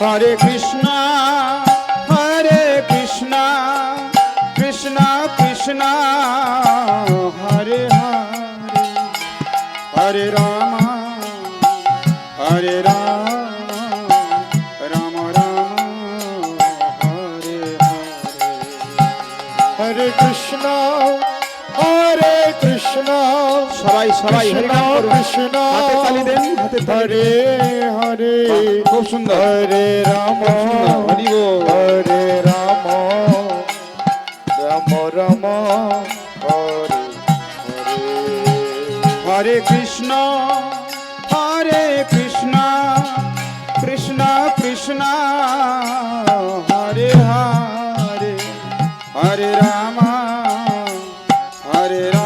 হরে কৃষ্ণ। সবাই সবাই হরি। কৃষ্ণ হরে খুব সুন্দর। হরে রাম সুন্দর, হরি রাম রাম রাম হরে হরে হরে কৃষ্ণ হরে কৃষ্ণ কৃষ্ণ কৃষ্ণ হরে হরে হরে রাম হরে রাম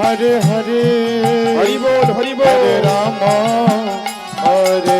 হরে হরে হরি বল হরি বল। রাম হরে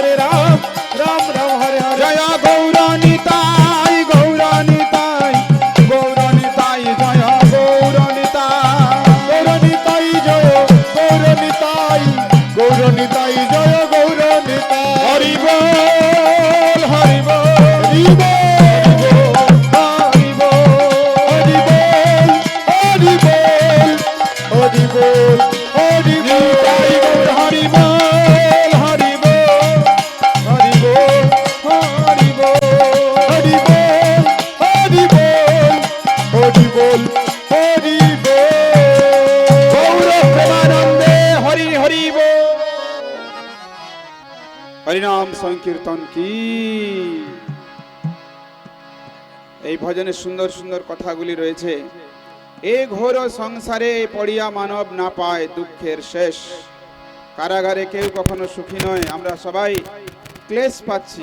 হরে রাম রাম রাম হরে হরে। জয় গৌরানী তাই গৌরানী তাই গৌরানী তাই জয় গৌরানী তাই। গৌরানী তাই জয় গৌরানী তাই গৌরানী তাই জয় গৌরানী তাই। হরি বল হরি বল। হরি বল হরি বল হরি বল হরি বল গৌর প্রেমানন্দে হরি হরিনাম সংকীর্তন কি? এই ভজনে সুন্দর সুন্দর কথাগুলি রয়েছে। এ ঘোর সংসারে পড়িয়া মানব না পায় দুঃখের শেষ। কারাগারে কেউ কখনো সুখী নয়। আমরা সবাই ক্লেশ পাচ্ছি।